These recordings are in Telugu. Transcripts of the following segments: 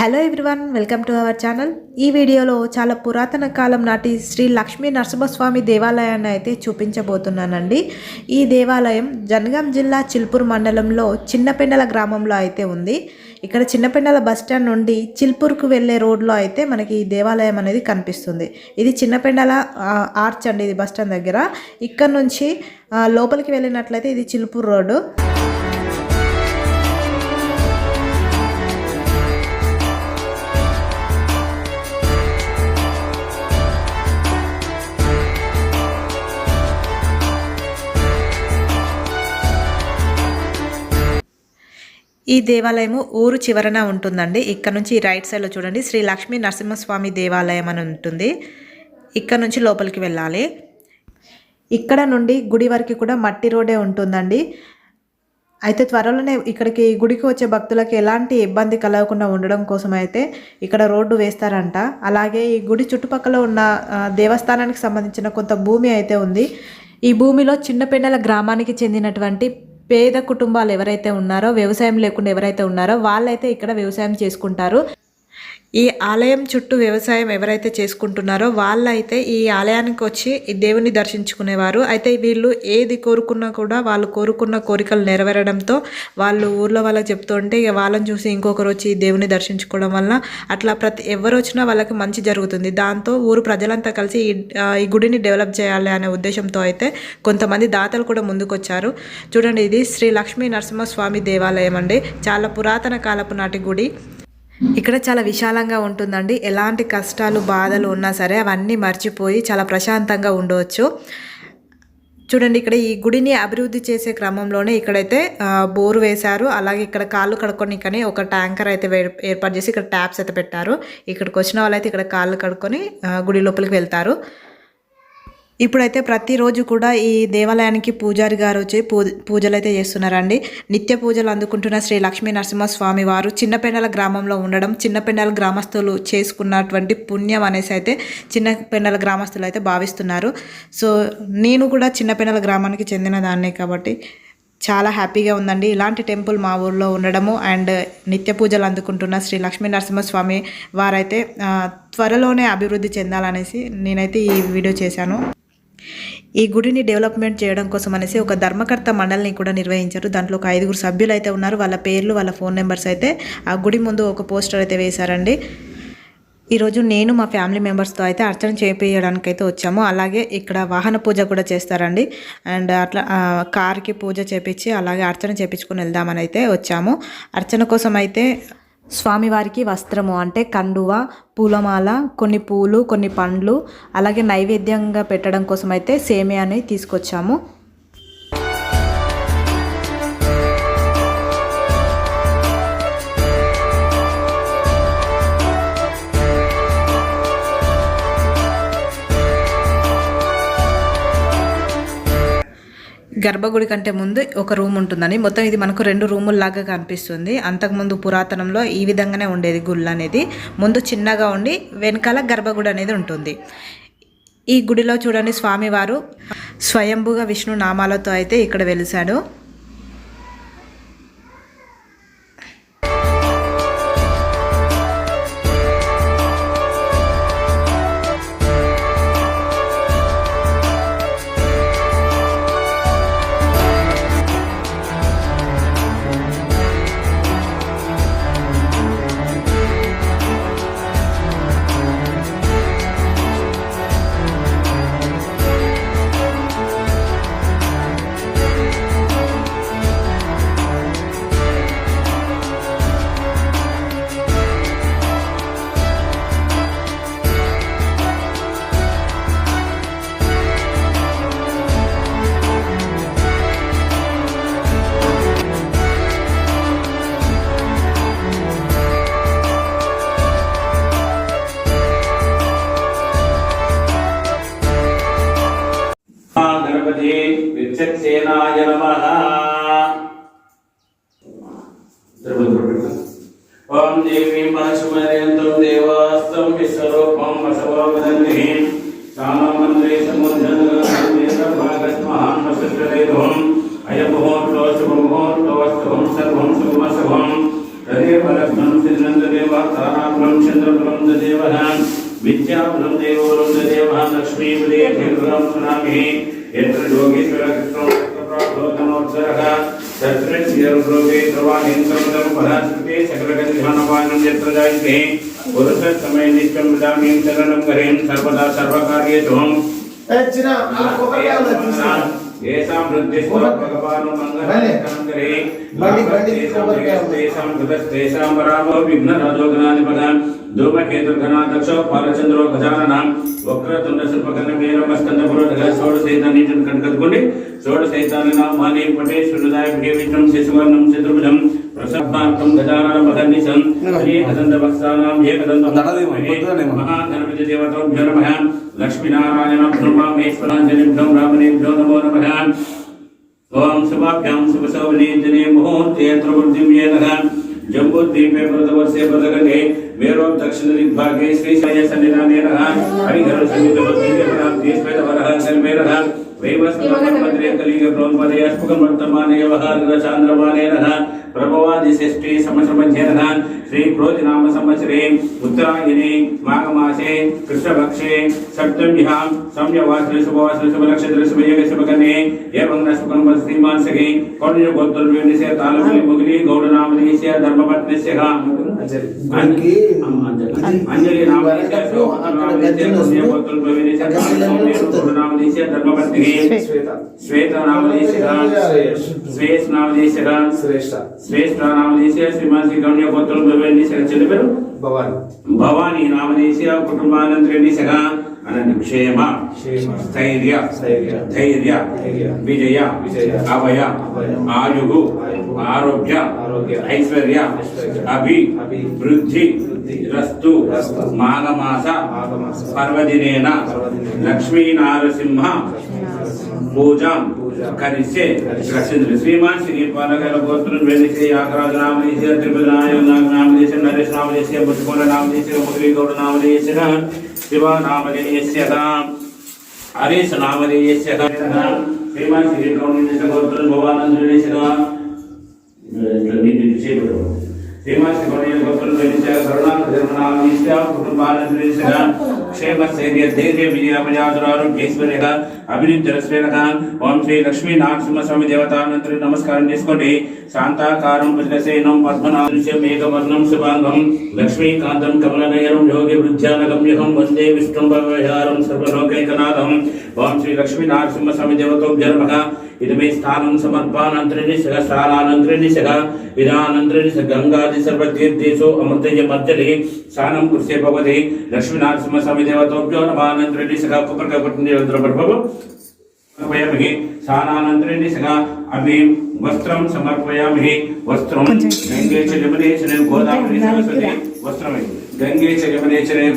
Hello everyone welcome to our channel ఈ వీడియోలో చాలా పురాతన కాలం నాటి శ్రీ లక్ష్మీ నరసింహస్వామి దేవాలయాన్ని అయితే చూపించబోతున్నానండి. ఈ దేవాలయం జనగాం జిల్లా చిల్పూర్ మండలంలో చిన్నపెండల గ్రామంలో అయితే ఉంది. ఇక్కడ చిన్నపెండల బస్ స్టాండ్ నుండి చిల్పూర్కు వెళ్ళే రోడ్లో అయితే మనకి ఈ దేవాలయం అనేది కనిపిస్తుంది. ఇది చిన్నపెండల ఆర్చ్ అండి ఇది బస్ స్టాండ్ దగ్గర. ఇక్కడ నుంచి లోపలికి వెళ్ళినట్లయితే ఇది చిల్పూర్ రోడ్డు. ఈ దేవాలయము ఊరు చివరన ఉంటుందండి. ఇక్కడ నుంచి ఈ రైట్ సైడ్లో చూడండి. శ్రీ లక్ష్మీ నరసింహస్వామి దేవాలయం అని ఉంటుంది. ఇక్కడ నుంచి లోపలికి వెళ్ళాలి. ఇక్కడ నుండి గుడి వరకు కూడా మట్టి రోడే ఉంటుందండి. అయితే త్వరలోనే ఇక్కడికి గుడికి వచ్చే భక్తులకు ఎలాంటి ఇబ్బంది కలగకుండా ఉండడం కోసం అయితే ఇక్కడ రోడ్డు వేస్తారంట. అలాగే ఈ గుడి చుట్టుపక్కల ఉన్న దేవస్థానానికి సంబంధించిన కొంత భూమి అయితే ఉంది. ఈ భూమిలో చిన్నపెండల గ్రామానికి చెందినటువంటి పేద కుటుంబాలు ఎవరైతే ఉన్నారో వ్యవసాయం లేకుండా ఎవరైతే ఉన్నారో వాళ్ళైతే ఇక్కడ వ్యవసాయం చేసుకుంటారు. ఈ ఆలయం చుట్టూ వ్యవసాయం ఎవరైతే చేసుకుంటున్నారో వాళ్ళైతే ఈ ఆలయానికి వచ్చి ఈ దేవుని దర్శించుకునేవారు. అయితే వీళ్ళు ఏది కోరుకున్నా కూడా వాళ్ళు కోరుకున్న కోరికలు నెరవేరడంతో వాళ్ళు ఊర్లో వాళ్ళకి చెప్తుంటే ఇక వాళ్ళని చూసి ఇంకొకరు వచ్చి ఈ దేవుని దర్శించుకోవడం వల్ల అట్లా ప్రతి ఎవరు వచ్చినా వాళ్ళకి మంచి జరుగుతుంది. దాంతో ఊరు ప్రజలంతా కలిసి ఈ ఈ గుడిని డెవలప్ చేయాలి అనే ఉద్దేశంతో అయితే కొంతమంది దాతలు కూడా ముందుకొచ్చారు. చూడండి ఇది శ్రీ లక్ష్మీ నరసింహస్వామి దేవాలయం అండి. చాలా పురాతన కాలపు నాటి గుడి. ఇక్కడ చాలా విశాలంగా ఉంటుందండి. ఎలాంటి కష్టాలు బాధలు ఉన్నా సరే అవన్నీ మర్చిపోయి చాలా ప్రశాంతంగా ఉండవచ్చు చూడండి ఇక్కడ ఈ గుడిని అభివృద్ధి చేసే క్రమంలోనే ఇక్కడైతే బోరు వేశారు. అలాగే ఇక్కడ కాళ్ళు కడుక్కొని కానీ ఒక ట్యాంకర్ అయితే ఏర్పాటు చేసి ఇక్కడ ట్యాప్స్ అయితే పెట్టారు. ఇక్కడికి వచ్చిన వాళ్ళైతే ఇక్కడ కాళ్ళు కడుక్కొని గుడి లోపలికి వెళ్తారు. ఇప్పుడైతే ప్రతిరోజు కూడా ఈ దేవాలయానికి పూజారి గారు వచ్చి పూ పూజలు అయితే చేస్తున్నారండి. నిత్య పూజలు అందుకుంటున్న శ్రీ లక్ష్మీ నరసింహస్వామి వారు చిన్నపెండల గ్రామంలో ఉండడం చిన్నపెండల గ్రామస్తులు చేసుకున్నటువంటి పుణ్యం అనేసి అయితే చిన్నపెండల గ్రామస్తులు అయితే భావిస్తున్నారు. సో నేను కూడా చిన్నపెండల గ్రామానికి చెందిన దాన్నే కాబట్టి చాలా హ్యాపీగా ఉందండి. ఇలాంటి టెంపుల్ మా ఊర్లో ఉండడము అండ్ నిత్య పూజలు అందుకుంటున్న శ్రీ లక్ష్మీ నరసింహస్వామి వారైతే త్వరలోనే అభివృద్ధి చెందాలనేసి నేనైతే ఈ వీడియో చేశాను. ఈ గుడిని డెవలప్మెంట్ చేయడం కోసం అనేసి ఒక ధర్మకర్త మండలిని కూడా నిర్వహించారు. దాంట్లో ఒక ఐదుగురు సభ్యులు అయితే ఉన్నారు. వాళ్ళ పేర్లు వాళ్ళ ఫోన్ నెంబర్స్ అయితే ఆ గుడి ముందు ఒక పోస్టర్ అయితే వేశారండి. ఈరోజు నేను మా ఫ్యామిలీ మెంబర్స్తో అయితే అర్చన చేపించడానికి అయితే వచ్చాము. అలాగే ఇక్కడ వాహన పూజ కూడా చేస్తారండి. అండ్ అట్లా కార్కి పూజ చేపించి అలాగే అర్చన చేపించుకొని వెళ్దామని అయితే వచ్చాము. అర్చన కోసం అయితే స్వామివారికి వస్త్రము అంటే కండువ పూలమాల కొన్ని పూలు కొన్ని పండ్లు అలాగే నైవేద్యంగా పెట్టడం కోసం అయితే సేమియాని తీసుకొచ్చాము. గర్భగుడి కంటే ముందు ఒక రూమ్ ఉంటుందని. మొత్తం ఇది మనకు రెండు రూముల్లాగా కనిపిస్తుంది. అంతకుముందు పురాతనంలో ఈ విధంగానే ఉండేది గుళ్ళు అనేది. ముందు చిన్నగా ఉండి వెనకాల గర్భగుడి అనేది ఉంటుంది. ఈ గుడిలో చూడండి స్వామివారు స్వయంభుగా విష్ణు నామాలతో అయితే ఇక్కడ వెలిశాడు. सकलगन्धमानपानं यत्र जायते पुरुषसमये नित्यं विदामीं शरणं गरें सर्वदा सर्वकार्येषु చిన్న కొబ్బరికాయ ఉన్నది తీసుకురా. येषां वृद्धिस्व भगवानो मङ्गलकरं करे బండి బండి కొబ్బరికాయ ఉన్నది. तेषां कृतस्तेषां पराभव विघ्नराजो गणाधिपदां धूमकेतुर्गणाध्यक्षो बालचन्द्रो गजाननां वक्रतुण्ड शिल्पकर्णमेरमस्कन्दपुरोधः षोडशैतानीचं कण्कद्गुण्डि षोडशैतानिनां माने पटे शृणुदाय विजयविष्णं शिशुवर्णं चतुर्भुजं प्रसभान्तं गजाननमघनिशं श्रीकदन्तभक्तानां ये कदन्तम् महागणपतिदेवताभ्यो नमः लक्ष्मीनारायणाभ्यो वामेश्वराञ्जलिभ्यो रामनेभ्यो नमो नमः। ॐ शुभाभ्यां शुभसौवने जने मुहूर्ते त्रिवृद्धिं येनः जम्बूद्वीपे प्रथमवर्षे प्रदगणे मेरो दक्षिणदिग्भागे श्रीशयसन्निधानेन हरिहरसंयुतबुद्धिः श्वेतवरः सर्वेरः वैवस्वतपत्रे कलिङ्गप्रोन्पदे वहारिर चान्द्रमानेनः संवत्सरे उत्तरायणे माघमासे कृष्णपक्षे सप्तम्यां सम्यवासरे शुभवासरे शुभनक्षत्रे शुभयोगे शुभकर्णे एवं न शुभं श्रीमान् सखे कौण्डजगोत्तरवेणिस्य तालुकले मुगली गौडनामनिस्य धर्मपत्निस्य మనకి అంజలి శ్వేత శ్వేష్ నామదేశ శ్రేష్ఠ. శ్రేష్ఠ నామదేశ శ్రీమాన్ శ్రీ గౌణ్య పొత్తులు ప్రవేశించగా చెల్లి పేరు భవాని. భవాని నామదేశ కుటుంబానంతరేణిశగా అనన్య క్షేమ. స్థైర్య. ధైర్య. విజయ. అభయ. ఆయుగు. ఆరోగ్య. ఐశ్వర్య అభి వృద్ధి రస్తు మాఘమాస పర్వదినేన పర్వదినేన లక్ష్మీ నారసింహ పూజాం పూజ కరిసే కరిసే. రచింద్ర శ్రీమాన్ శ్రీ పాలకల గోత్రం వెలిసే యాగరాజు నామదేశ త్రిపుర నాయక నామదేశ నరేష్ నామదేశ బుద్ధకొండ నామదేశ మురళీ గౌడ నామదేశ శివ నామదేశ హరీష్ నామదేశ శ్రీమాన్ శ్రీ గౌడ గోత్రం భవానంద శ్రీమాన్ శ్రీ గౌడ గోత్రం వెలిస కరుణాక ధర్మనామదేశ కుటుంబానంద క్షేమ స్థైర్య ధైర్య విజయ ప్రజాదురారోగ్యేశ్వర్య అభివృద్ధి రస్వేనక ఓం శ్రీ లక్ష్మీ నరసింహ దేవతానంతరి నమస్కారం చేసుకోండి శాంతాకారం భుజగసేనం పద్మనాదృశ్యం మేఘవర్ణం శుభాంగం లక్ష్మీకాంతం కమలనయనం యోగి వృద్ధ్యానగమ్యహం వందే విష్ణుంభవహారం సర్వలోకైకనాథం. ఓం శ్రీ లక్ష్మీ నరసింహ స్వామి ఇదమే స్థానం సమర్పానంతరిని సహస్రానంతరిని సహ విధానంతరిని స గంగాది సర్వతీర్థేషు అమృతయ మర్జలి స్నానం కుర్సే భవతి లక్ష్మీ నరసింహ స్వామి దేవతోభ్యో నమానంతరిని సహ కుపర్కపట్ని ప్రభు సమర్పయామి స్నానానంతరేణ సగా అభి వస్త్రం సమర్పయామి వస్త్రం గంగే చ యమునే చ గోదావరి సరస్వతి వస్త్రమే గంగే చ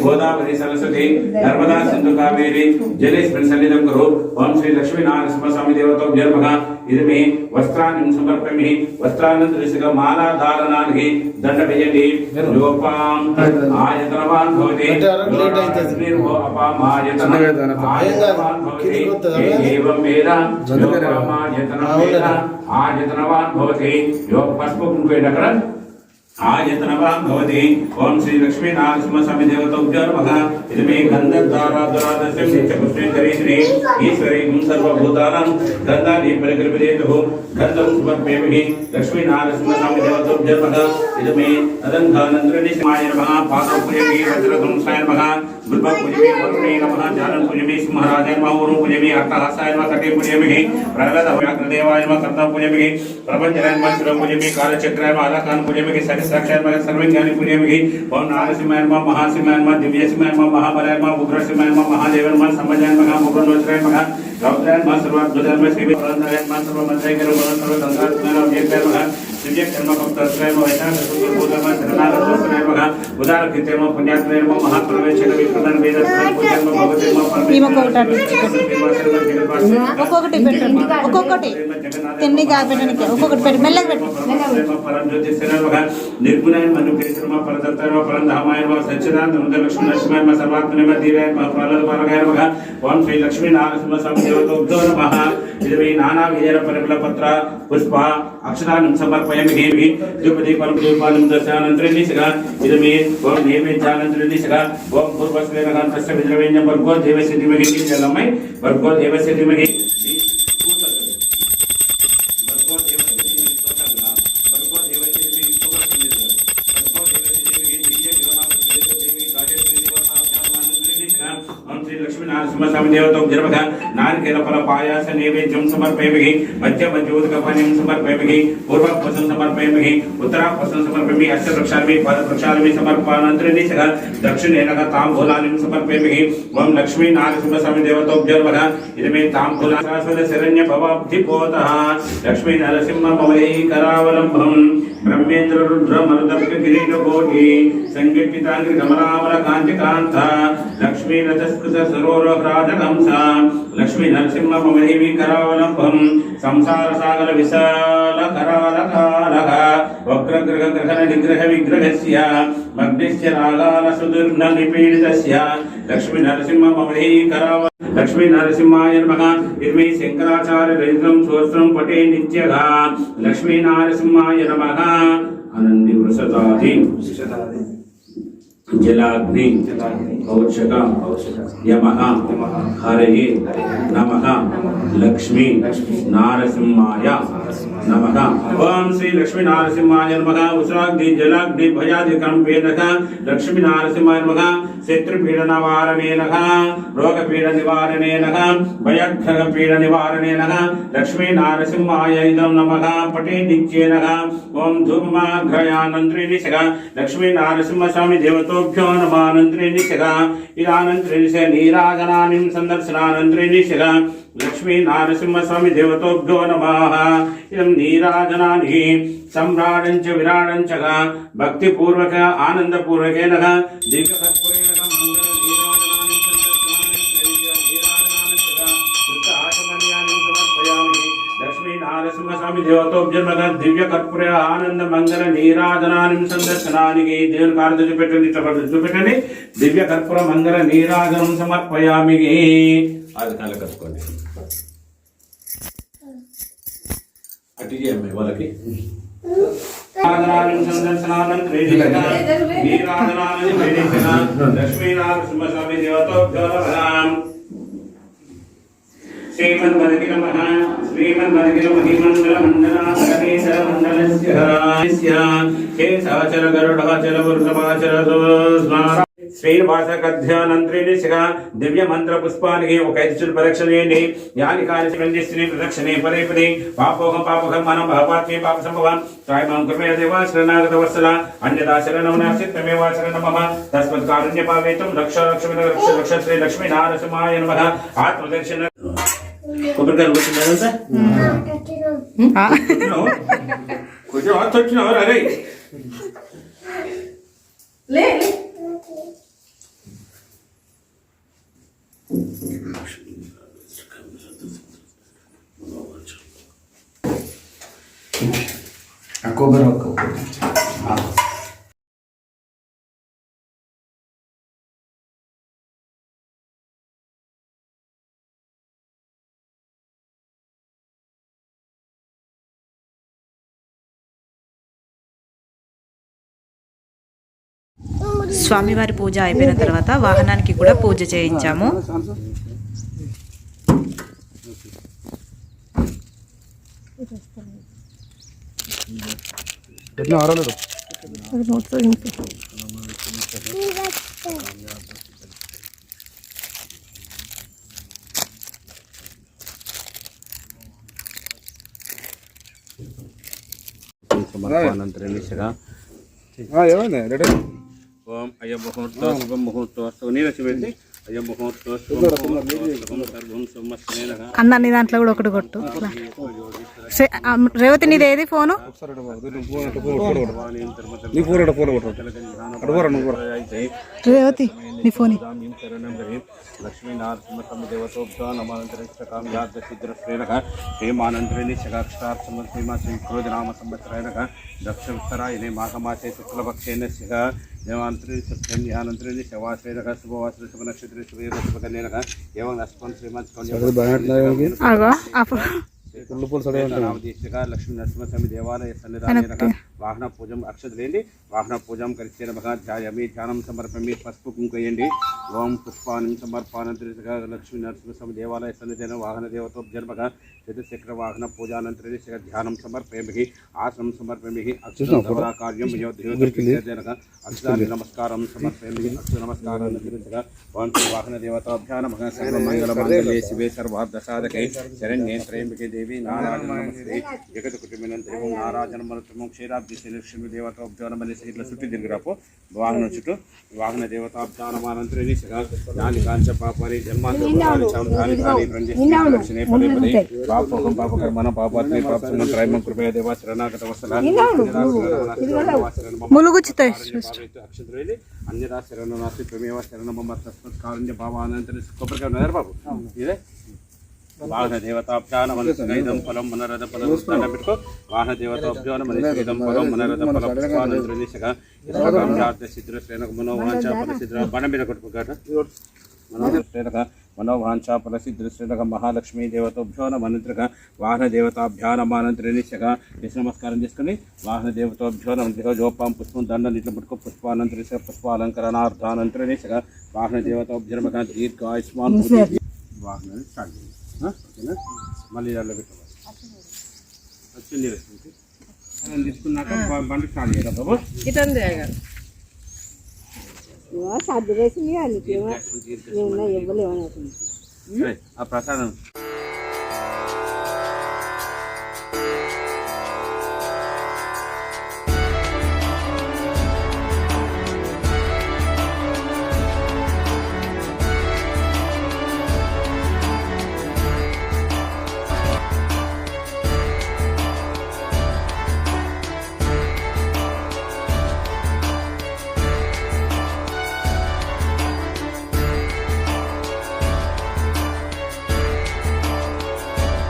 గోదావరి సరస్వతి నర్మదా సింధు కావేరి జలేస్మిన్ సన్నిధం కురు ఓం శ్రీ లక్ష్మీ నారసింహ స్వామి దేవతో జన్మః ఇదమే వస్త్రాన్ని సమర్పయామి వస్త్రానంతర సగా మాలా ధారణానికి దండ వేయండి. యోపాం ఆయతనవాన్ భవతి. అపామాయతన ఆయతనవాన్ భవతి. ఏవం వేద? యోగమాయతనం ఆయతనవాన్ భవతి. యోగ పసుపు అక్కడ? ఆయతనవాన్ భవతి ఓం శ్రీ లక్ష్మీ నరసింహ స్వామి దేవతోభ్యో నమః ఇది మే గంధద్వారాదురాదస్యం నిత్యపుష్పేందరీశ్రీ ఈశ్వరీం సర్వభూతానాం గంధాని పరికల్పయేతు గంధం సమర్పయామి లక్ష్మీ నరసింహ స్వామి దేవతోభ్యో నమః ఇది మే అదంఘానందరణి సింహాయ నమః పాదపూజమి వజ్రధంసాయ నమః గురుభ పూజమి వరుణే నమః జ్ఞానం పూజమి సింహరాజాయ నమః ఊరు పూజమి అట్టహాసాయ నమః కటే పూజమి ప్రహ్లాద వ్యాఘ్రదేవాయ నమః కర్త పూజమి ప్రపంచరాయ నమః శివ పూజమి కాలచక్రాయ నమః ఆలాకాన్ పూజమి సరిసాక్షాయ నమః సర్వజ్ఞాని పూజమి ఓం నారసింహాయ నమః మహాసింహాయ నమః దివ్యసింహాయ నమః మహాబలాయ నమః ఉగ్రసింహాయ నమః మహాదేవ నమః సంభజాయ నమః ముగ్రనోచరాయ నమః రౌద్రాయ నమః సర్వాద్భుతాయ నమః శ్రీ పురంధరాయ నమః సర్వమంత్రాయ నమః సర్వతంత్రాత్మన అవ్యక్తాయ నమః దివ్య కర్మ భక్తాయ నమః వైశాఖ సూర్య పూజమ శరణాగతోత్తరాయ నమః ఉదార కీర్తయ నమః పుణ్యాత్మయ నమః మహాప్రవేశన విప్రదాన వేద పూజన భగవతే నమః ఈమె ఒకటి అటు ఇటు ఒక్కొక్కటి పెట్టండి ఒక్కొక్కటి తిండి కాపెట్టడానికి ఒక్కొక్కటి పెట్టి మెల్లగా పెట్టు నిర్గుణాయ మనుకేశ్వరమ పరదత్తాయ పరంధామాయ నమ సచ్చిదానంద ముంద లక్ష్మీ నరసింహాయ నమ సర్వాత్మనే నమ ధీరాయ నమ ప్రహ్లాద పాలకాయ నమ ఓం శ్రీ లక్ష్మీ నారసింహ స్వామి దేవతోభ్యో నమ ఇదమే నానా విజయ పరిమళ పత్ర పుష్ప అక్షరాన్ని సమర్పయామి దేవి తిరుపతి పరమ దీపాలను దర్శనానంతరం దిశగా ఇదమే ఓం నైవేద్యానంతరం దిశగా ఓం పూర్వస్వేన తస్య విద్రవేణ్యం వర్గో దేవశ్రీ ధీమహి జలమై వర్గో దేవశ్రీ ధీమహి నారికేల ఫల పాయాస నైవేద్యం సమర్పయామి మధ్య మధ్యోదక పానీయం సమర్పయామి పూర్వపసం సమర్పయామి ఉత్తరాపసం సమర్పయామి అష్టవృక్షామి పదవృక్షామి సమర్పయానంతరం దిశగా దక్షిణేన తాంబూలాన్ని సమర్పయామి ఓం లక్ష్మీ నారసింహ స్వామి దేవతో జన్మగా ఇదమే తాంబూల శాశ్వత శరణ్య భవాబ్ధి పోత లక్ష్మీ నరసింహ మమైకరావలంబం బ్రహ్మేంద్ర రుద్ర మరుదర్క కిరీట కోటి సంకీర్తితాంగ్రి కమలామల కాంతి కాంత లక్ష్మీ రథస్కృత సరోరహ్రాజ కంస లక్ష్మీ నరసింహ మమదేవి కరావలంబం? సంసార సాగర విశాల కరాల కాలక వక్రగ్రహ గ్రహణ నిగ్రహ విగ్రహస్య మగ్నిశ్య రాగాల సుదీర్ఘ నిపీడితస్య లక్ష్మీ నరసింహ మమదేవి కరావ లక్ష్మీ నరసింహాయ నమః. ఇర్మే శంకరాచార్య రజితం సోత్రం పటే నిత్యగా. లక్ష్మీ నరసింహాయ నమః. అనంది వృషదాది జలాగ్ని కౌశక యమః హరయే నమః లక్ష్మీ నారసింహాయ నమః ఓం శ్రీ లక్ష్మీ నారసింహాయ నమః ఉషాగ్ని జలాగ్ని భయాది కంపేనక లక్ష్మీ నారసింహాయ నమః శత్రుపీడ నివారణేనక రోగపీడ నివారణేనక భయగ్రహ పీడ నివారణేనక లక్ష్మీ నారసింహాయ ఇదం నమః పటే నిత్యేనక ఓం ధూమాఘ్రయానంత్రి నిశగ లక్ష్మీ నారసింహ స్వామి దేవతోభ్యో నమానంత్రి నిశగ ఇదానంత్రి నిశ నీరాజనాని సందర్శనానంత్రి నిశగ లక్ష్మీ నారసింహస్వామి దేవతోభ్యో నమ. ఇదం నీరాజనాని సమ్రాడంచ విరాడంచగా భక్తిపూర్వక ఆనందపూర్వకేన దీర్ఘకర్పూరేణ మంగళ స్వామి దేవతోభ్యర్మగ దివ్య కర్పూర ఆనంద మంగళ నీరాజనాన్ని సందర్శనానికి దేవుని కార్డు చూపెట్టండి చూపెట్టండి. దివ్య కర్పూర మంగళ నీరాజనం సమర్పయామి. అది కళ్ళ కట్టుకోండి అటు చేయమ్మ వాళ్ళకి ఆదరాలను సందర్శనాలను ప్రేరేపిత నీరాజనాలను ప్రేరేపిత లక్ష్మీ నారసింహ స్వామి శ్రీనివాసకధ్యానంత్రిని శిఖ దివ్య మంత్ర పుష్పానికి ఒక ఐదు చుట్టు ప్రదక్షిణ చేయండి యాని కార్యశ్రీ ప్రదక్షిణే పదే పదే పాపోహం పాపకం మనం పాపాత్మే పాప సంభవం త్రాయమాం కృపయ దేవా శరణాగత వత్సల అన్యదా శరణం నాస్తి త్వమేవా శరణం మమ. తస్మత్ కారుణ్య పావేతం రక్ష రక్ష రక్ష రక్ష శ్రీ లక్ష్మీ నారసింహాయ నమః. ఆత్మదర్శన కొబ్బరికాయలు వచ్చిందంతా కొంచెం ఆత్మ వచ్చినావు అరే లే. కొబ్బరి ఒక్క స్వామివారి పూజ అయిపోయిన తర్వాత వాహనానికి కూడా పూజ చేయించాము. Dedin aralarım. Hadi oturayım. ನಂತರ ನಿಸರ ಹಾಂ ಹೇಳೋಣ ಎರಡೇ ಓಂ ಅಯ್ಯ ಮುಹೂರ್ತ ಶುಭ ಮುಹೂರ್ತ ನೀರಸಿ ಬೆಳೆಸಿ అన్న నీ దాంట్లో కూడా ఒకటి కొట్టు. రేవతి నీది ఏది ఫోను? రేవతి నీ ఫోన్. హేమానంతరేణి శగాక్షరార్థమ శ్రీమా శ్రీ క్రోధనామ సంవత్సరేణ దక్షోత్తరాయనే మాఘమాసే శుక్లపక్షేణ శిఖ దేవాంతరి సత్యం ధ్యానంతరేణి శవాశ్రేణ శుభవాసర శుభ నక్షత్ర శుభయోగ శుభకన్యన ఏవం అస్పన్ శ్రీమంత్ లక్ష్మీ నరసింహస్వామి దేవాలయ సన్నిధాన వాహన పూజం అక్షతలేండి. వాహన పూజం కరిచే నమః ధ్యాయమి ధ్యానం సమర్పమి. పసుపు కుంకయండి. ఓం పుష్పానం సమర్పానంతరిగా లక్ష్మీ నరసింహస్వామి దేవాలయ సన్నిధాన వాహన దేవతో జన్మగా చతుచక్ర వాహన పూజానంతరి ధ్యానం సమర్పయమి ఆసనం సమర్పయమి అక్షర కార్యం అక్షరాన్ని నమస్కారం సమర్పయమి అక్షర నమస్కారం ఓం శ్రీ వాహన దేవతాభ్యా నమః. సర్వ మంగళ మంగళే శివే సర్వార్థ సాధకే శరణ్యే త్రయంబకే దేవి నారాయణ నమస్తే. జగత్ దేవం నారాయణ మనోత్తమం క్షీరాబ్ది శ్రీ దేవతాభ్యో నమని ఇట్లా చుట్టూ తిరిగిరాపు వాహనం చుట్టూ వాహన దేవతాభ్యానమానంతరం దాని కాంచ పాపరి జన్మాంతరి దాని కాని రంజనే పదే పదే పాపం పాపకర్మణ పాపాత్మి పాప సుమంత్రాయమం కృపయ దేవ శరణాగత వసల ములుగుచ్చుతాయి అక్షత్రేది అన్యదా శరణ నాస్తి త్వమేవ శరణ మమ తస్మత్ కారుణ్య భావానంతరి కొబ్బరికాయ ఉన్నారా బాబు? ఇదే? వాహన దేవతాభ్యాన మనస్కైదం ఫలం మనరథ ఫలం స్థానం పెట్టుకో వాహన దేవతాభ్యాన మనస్కైదం ఫలం మనరథ ఫలం పుష్పానంతర దిశగా సిద్ధుల శ్రేణక మనోవాంఛ ఫల సిద్ధుల బండ మీద కొట్టుకోగట శ్రేణక మనోవాంఛ ఫల సిద్ధుల శ్రేణక మహాలక్ష్మీ దేవతాభ్యో నమంత్రక వాహన దేవతాభ్యానమానంతర దిశగా దిశ నమస్కారం చేసుకుని వాహన దేవతాభ్యో నమంత్రిక జోపాం పుష్పం దండం ఇట్లా పుట్టుకో. పుష్పానంతర దిశ పుష్పాలంకరణార్థానంతర వాహన దేవతాభ్యర్మక దీర్ఘ ఆయుష్మాన్ వాహనాన్ని స్టార్ట్ చేయండి ఓకేనా మళ్ళీ దాంట్లో పెట్టవాలి వచ్చింది మనం తీసుకున్నాక బండి స్టార్ట్ చేయాలి బాబు. సర్ది వేసింది ఏమన్నా ఇవ్వలేమని సరే, ఆ ప్రసాదం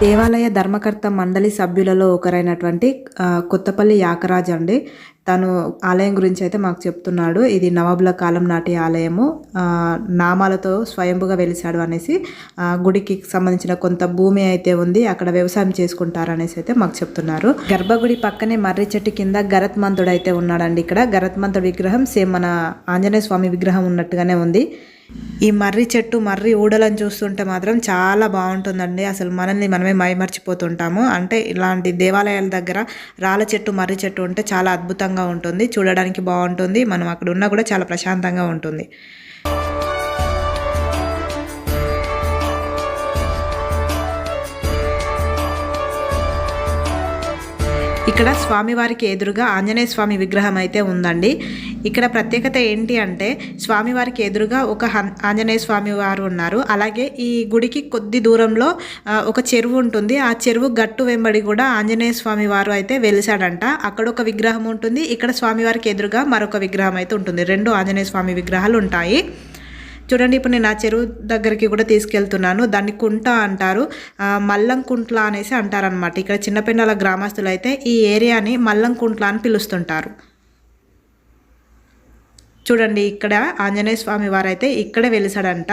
దేవాలయ ధర్మకర్త మండలి సభ్యులలో ఒకరైనటువంటి కొత్తపల్లి యాకరాజ్ అండి. తను ఆలయం గురించి అయితే మాకు చెప్తున్నాడు. ఇది నవాబుల కాలం నాటి ఆలయము. నామాలతో స్వయంభుగా వెలిశాడు అనేసి గుడికి సంబంధించిన కొంత భూమి అయితే ఉంది అక్కడ వ్యవసాయం చేసుకుంటారు అనేసి అయితే మాకు చెప్తున్నారు. గర్భగుడి పక్కనే మర్రి చెట్టు కింద గరత్మంతుడు అయితే ఉన్నాడండి ఇక్కడ. గరత్మంతుడి విగ్రహం సేమ్ మన ఆంజనేయ స్వామి విగ్రహం ఉన్నట్టుగానే ఉంది. ఈ మర్రి చెట్టు మర్రి ఊడలను చూస్తుంటే మాత్రం చాలా బాగుంటుందండి. అసలు మనల్ని మనమే మైమర్చిపోతుంటాము. అంటే ఇలాంటి దేవాలయాల దగ్గర రాళ్ళ చెట్టు మర్రి చెట్టు ఉంటే చాలా అద్భుతంగా ఉంటుంది. చూడడానికి బాగుంటుంది. మనం అక్కడ ఉన్నా కూడా చాలా ప్రశాంతంగా ఉంటుంది. ఇక్కడ స్వామివారికి ఎదురుగా ఆంజనేయ స్వామి విగ్రహం అయితే ఉందండి. ఇక్కడ ప్రత్యేకత ఏంటి అంటే స్వామివారికి ఎదురుగా ఒక హన్- ఆంజనేయ స్వామి వారు ఉన్నారు. అలాగే ఈ గుడికి కొద్ది దూరంలో ఒక చెరువు ఉంటుంది. ఆ చెరువు గట్టు వెంబడి కూడా ఆంజనేయ స్వామి వారు అయితే వెలిసాడంట అక్కడ ఒక విగ్రహం ఉంటుంది. ఇక్కడ స్వామివారికి ఎదురుగా మరొక విగ్రహం అయితే ఉంటుంది. రెండు ఆంజనేయ స్వామి విగ్రహాలు ఉంటాయి. చూడండి ఇప్పుడు నేను ఆ చెరువు దగ్గరికి కూడా తీసుకెళ్తున్నాను. దాన్ని కుంట అంటారు. మల్లం కుంట్ల అనేసి అంటారనమాట ఇక్కడ చిన్నపెండాల గ్రామస్తులు అయితే ఈ ఏరియాని మల్లం కుంట్ల అని పిలుస్తుంటారు. చూడండి ఇక్కడ ఆంజనేయ స్వామి వారు అయితే ఇక్కడే వెలిసాడంట.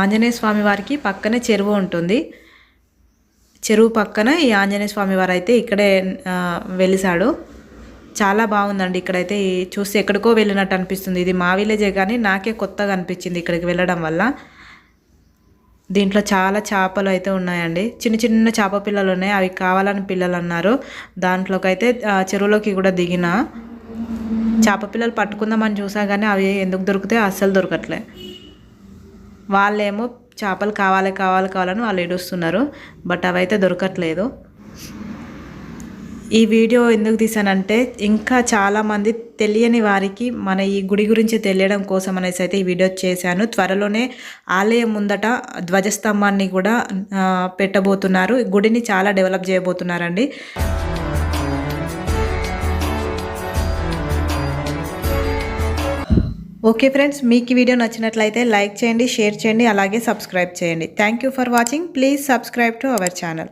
ఆంజనేయ స్వామి వారికి పక్కనే చెరువు ఉంటుంది. చెరువు పక్కన ఈ ఆంజనేయ స్వామి వారు అయితే ఇక్కడే వెలిసాడు. చాలా బాగుందండి. ఇక్కడైతే ఈ ఎక్కడికో వెళ్ళినట్టు అనిపిస్తుంది. ఇది మా విలేజే కానీ నాకే కొత్తగా అనిపించింది ఇక్కడికి వెళ్ళడం వల్ల. దీంట్లో చాలా చేపలు అయితే ఉన్నాయండి. చిన్న చిన్న చేప పిల్లలు ఉన్నాయి. అవి కావాలని పిల్లలు అన్నారు. దాంట్లోకైతే చెరువులోకి కూడా దిగిన చేప పిల్లలు పట్టుకుందామని చూసా కానీ అవి ఎందుకు దొరికితే అస్సలు దొరకట్లే. వాళ్ళేమో చేపలు కావాలి కావాలి కావాలని వాళ్ళు ఏడుస్తున్నారు. బట్ అవైతే దొరకట్లేదు. ఈ వీడియో ఎందుకు తీసానంటే ఇంకా చాలామంది తెలియని వారికి మన ఈ గుడి గురించి తెలియడం కోసం అనేసి అయితే ఈ వీడియో చేశాను. త్వరలోనే ఆలయం ముందట ధ్వజస్తంభాన్ని కూడా పెట్టబోతున్నారు. గుడిని చాలా డెవలప్ చేయబోతున్నారండి. ఓకే ఫ్రెండ్స్ మీకు వీడియో నచ్చినట్లయితే లైక్ చేయండి షేర్ చేయండి అలాగే సబ్స్క్రైబ్ చేయండి. Thank you for watching. Please subscribe to our channel.